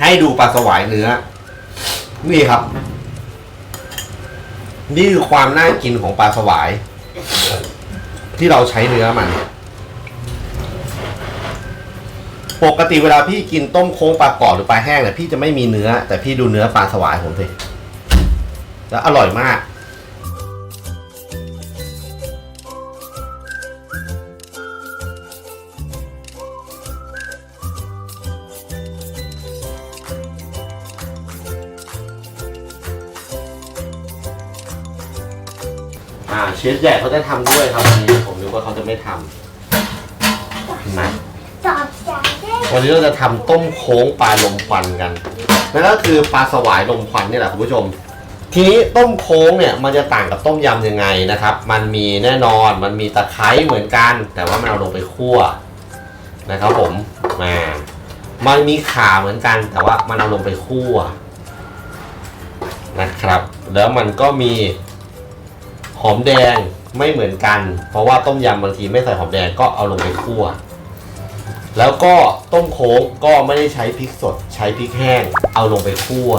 ให้ดูปลาสวายเนื้อ นี่ครับ นี่คือความน่ากินของปลาสวาย ที่เราใช้เนื้อมัน ปกติเวลาพี่กินต้มโค้งปลากรอบหรือปลาแห้งเนี่ยพี่จะไม่มีเนื้อ แต่พี่ดูเนื้อปลาสวายผมสิแล้วอร่อยมาก อ่าเชฟใหญ่เขาจะทำด้วยครับวันนี้ผมนึกว่าเขาจะไม่ทำเห็นไหมตอบใจได้วันนี้เราจะทำต้มโค้งปลาลมควันกันนั่นก็คือปลาสวายลมควันนี่แหละคุณผู้ชม ทีนี้ต้มโค้งเนี่ยมันจะต่างกับต้มยำยังไงนะครับ มันมีแน่นอนมันมีตะไคร้เหมือนกัน แต่ว่ามันเอาลงไปคั่วนะครับผมมามันมีข่าเหมือนกัน แต่ว่ามันเอาลงไปคั่วนะครับ แล้วมันก็มี หอมแดงไม่เหมือนกัน เพราะว่าต้มยำบางทีไม่ใส่หอมแดงก็เอาลงไปคั่ว แล้วก็ต้มโค้งก็ไม่ได้ใช้พริกสด ใช้พริกแห้ง เอาลงไปคั่ว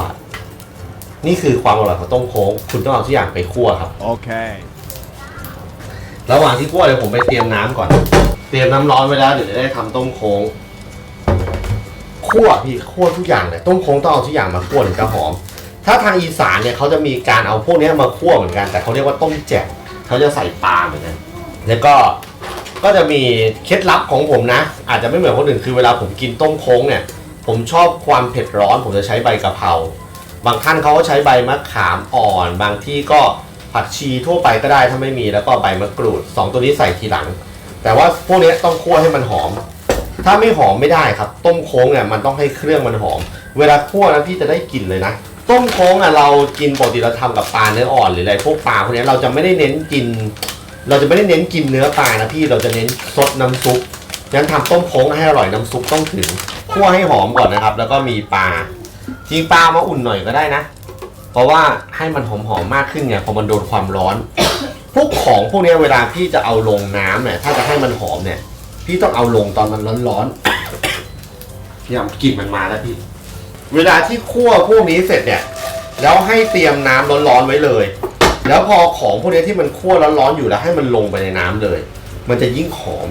นี่คือความอร่อยของต้มโค้ง คุณต้องเอาทุกอย่างไปคั่วครับ Okay. ระหว่างที่คั่วเดี๋ยวผมไปเตรียมน้ำก่อน เตรียมน้ำร้อนไว้แล้วเดี๋ยวจะได้ทำต้มโค้งคั่วพี่คั่วทุกอย่างเลยต้มโค้งต้องเอาทุกอย่างมาคั่วถึงจะหอม ถ้าทางอีสานเนี่ยเขาจะมีการเอาพวกนี้มาคั่วเหมือนกัน แต่เขาเรียกว่าต้มแจ่วเขาจะใส่ปลาเหมือนกันแล้วก็ก็จะมีเคล็ดลับของผมนะ อาจจะไม่เหมือนคนอื่นคือเวลาผมกินต้มโค้งเนี่ย ผมชอบความเผ็ดร้อน ผมจะใช้ใบกะเพราบางท่านเขาก็ใช้ใบมะขามอ่อน บางที่ก็ผักชีทั่วไปก็ได้ถ้าไม่มีแล้วก็ใบมะกรูดสองตัวนี้ใส่ทีหลัง แต่ว่าพวกนี้ต้องคั่วให้มันหอม ถ้าไม่หอมไม่ได้ครับ ต้มโค้งเนี่ยมันต้องให้เครื่องมันหอม เวลาคั่วนะพี่จะได้กลิ่นเลยนะ ต้มโค้งอะเรากินปกติเราทำกับปลาเนื้ออ่อนหรืออะไรพวกปลาพวกเนี้ยเราจะไม่ได้เน้นกิน เราจะไม่ได้เน้นกินเนื้อปลานะพี่เราจะเน้นซดน้ำซุปงั้นทำต้มโค้งให้อร่อยน้ำซุปต้องถึงคั่วให้หอมก่อนนะครับ แล้วก็มีปลาจริงปลามาอุ่นหน่อยก็ได้นะ เพราะว่าให้มันหอมๆมากขึ้นไงพอมันโดนความร้อน พวกของพวกเนี้ยเวลาพี่จะเอาลงน้ำเนี่ยถ้าจะให้มันหอมเนี่ย พี่ต้องเอาลงตอนมันร้อนๆเนี่ยกลิ่นมันมาแล้วพี่ เวลาที่คั่วพวกนี้เสร็จเนี่ย แล้วให้เตรียมน้ำร้อนๆไว้เลย แล้วพอของพวกนี้ที่มันคั่วร้อนๆอยู่แล้วให้มันลงไปในน้ำเลย มันจะยิ่งหอม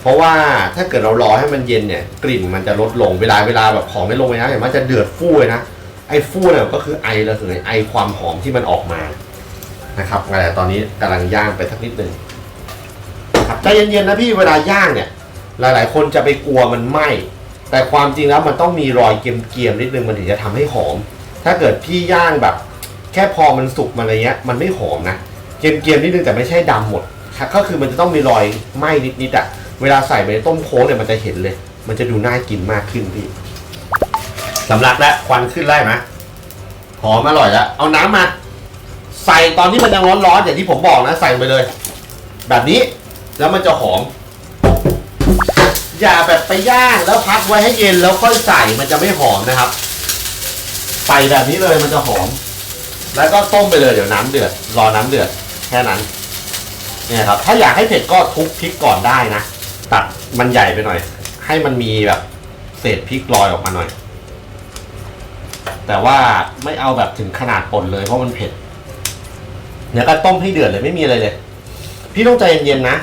เพราะว่าถ้าเกิดเรารอให้มันเย็นเนี่ย กลิ่นมันจะลดลงเวลาเวลาแบบของไม่ลงไปนะเห็นมันจะเดือดฟู่เลยนะไอ้ฟู่เนี่ยก็คือไอระเหยไอความหอมที่มันออกมานะครับแต่ตอนนี้กำลังย่างไปสักนิดหนึ่งครับใจเย็นๆนะพี่เวลาย่างเนี่ย หลายๆ คนจะไปกลัวมันไหม้ แต่ความจริงแล้วมันต้องมีรอยเกรียมๆนิดนึงมันถึงจะทำให้หอม ถ้าเกิดพี่ย่างแบบ แค่พอมันสุกมันอะไรเงี้ย มันไม่หอมนะเกรียมๆนิดนึงแต่ไม่ใช่ดำหมดครับก็คือมันจะต้องมีรอยไหม้นิดๆอะเวลาใส่ไปในต้มโค้งเนี่ยมันจะเห็นเลย มันจะดูน่ากินมากขึ้นพี่สำลักแล้วควันขึ้นไล่ไหมหอมอร่อยแล้วเอาน้ำมา ใส่ตอนที่มันยังร้อนๆอย่างที่ผมบอกนะ ใส่ไปเลย แบบนี้แล้วมันจะหอม อย่าแบบไปย่างแล้วพักไว้ให้เย็นแล้วค่อยใส่มันจะไม่หอมนะครับ ใส่แบบนี้เลยมันจะหอม แล้วก็ต้มไปเลยเดี๋ยวน้ำเดือด รอน้ำเดือดแค่นั้นเนี่ยครับ ถ้าอยากให้เผ็ดก็ทุบพริกก่อนได้นะตัดมันใหญ่ไปหน่อย ให้มันมีแบบเศษพริกลอยออกมาหน่อย แต่ว่าไม่เอาแบบถึงขนาดป่นเลยเพราะมันเผ็ดเนี่ยก็ต้มให้เดือดเลยไม่มีอะไรเลย พี่ต้องใจเย็นๆนะ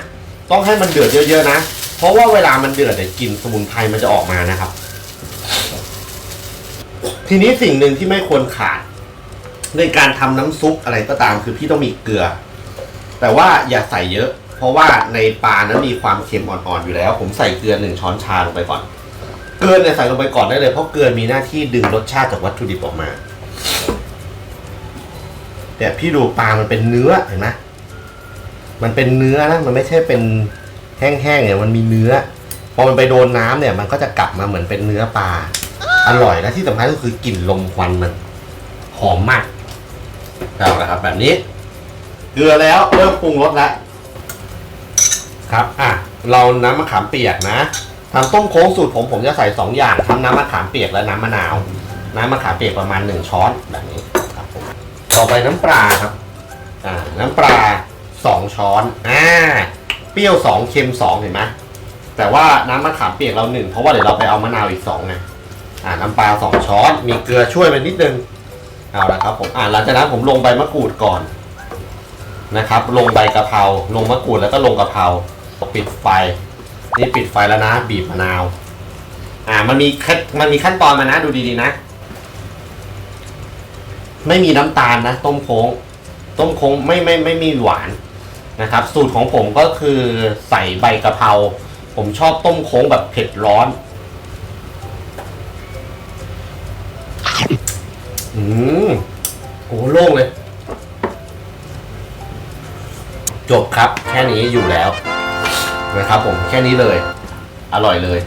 ต้องให้มันเดือดเยอะๆนะ ราะว่าเวลามันเดือดเนี่ยกลิ่นสมุนไพรมันจะออกมานะครับ ทีนี้สิ่งหนึ่งที่ไม่ควรขาด ในการทำน้ำซุปอะไรก็ตามคือพี่ต้องมีเกลือ แต่ว่าอย่าใส่เยอะ เพราะว่าในปลานั้นมีความเค็มอ่อนๆอยู่แล้ว ผมใส่เกลือหนึ่งช้อนชาลงไปก่อน เกลือเนี่ยใส่ลงไปก่อนได้เลยเพราะเกลือมีหน้าที่ดึงรสชาติจากวัตถุดิบออกมาแต่พี่ดูปลามันเป็นเนื้อเห็นไหมมันเป็นเนื้อนะมันไม่ใช่เป็น แห้งๆเนี่ยมันมีเนื้อ พอมันไปโดนน้ำเนี่ย มันก็จะกลับมาเหมือนเป็นเนื้อปลา อร่อยและที่สำคัญก็คือกลิ่นลมควันมันหอมมากเอาละครับ แบบนี้ เกลือแล้วเริ่มปรุงรสแล้วครับ อะ เราน้ำมะขามเปียกนะทำต้มโค้งสูตรผมผมจะใส่สองอย่างทั้งน้ำมะขามเปียกและน้ำมะนาว น้ำมะขามเปียกประมาณหนึ่งช้อนแบบนี้ครับผมต่อไปน้ำปลาครับ อ่า น้ำปลาสองช้อน อ่า เปรี้ยวสองเค็มสองเห็นไหมแต่ว่าน้ำมะขามเปียกเราหนึ่งเพราะว่าเดี๋ยวเราไปเอามะนาวอีกสองไงอ่าน้ำปลาสองช้อน มีเกลือช่วยไปนิดนึงเอาละครับผมอ่าหลังจากนั้นผมลงใบมะกรูดก่อนนะครับ ลงใบกะเพราลงมะกรูดแล้วก็ลงกะเพราปิดไฟนี่ปิดไฟแล้วนะ บีบมะนาว อ่ามันมีขั้นมันมีขั้นตอนมานะดูดีๆนะ ไม่มีน้ำตาลนะ ต้มโค้ง ต้มโค้งไม่ไม่ไม่มีหวาน นะครับ สูตรของผมก็คือใส่ใบกะเพราผมชอบต้มโค้งแบบเผ็ดร้อน อืมโอ้โล่งเลย จบครับ แค่นี้อยู่แล้ว นะครับผมแค่นี้เลย อร่อยเลย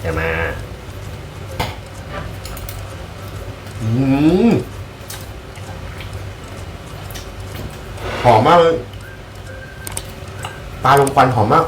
เดี๋ยวมา อืม หอมมากเลยปลาลมควันหอมมาก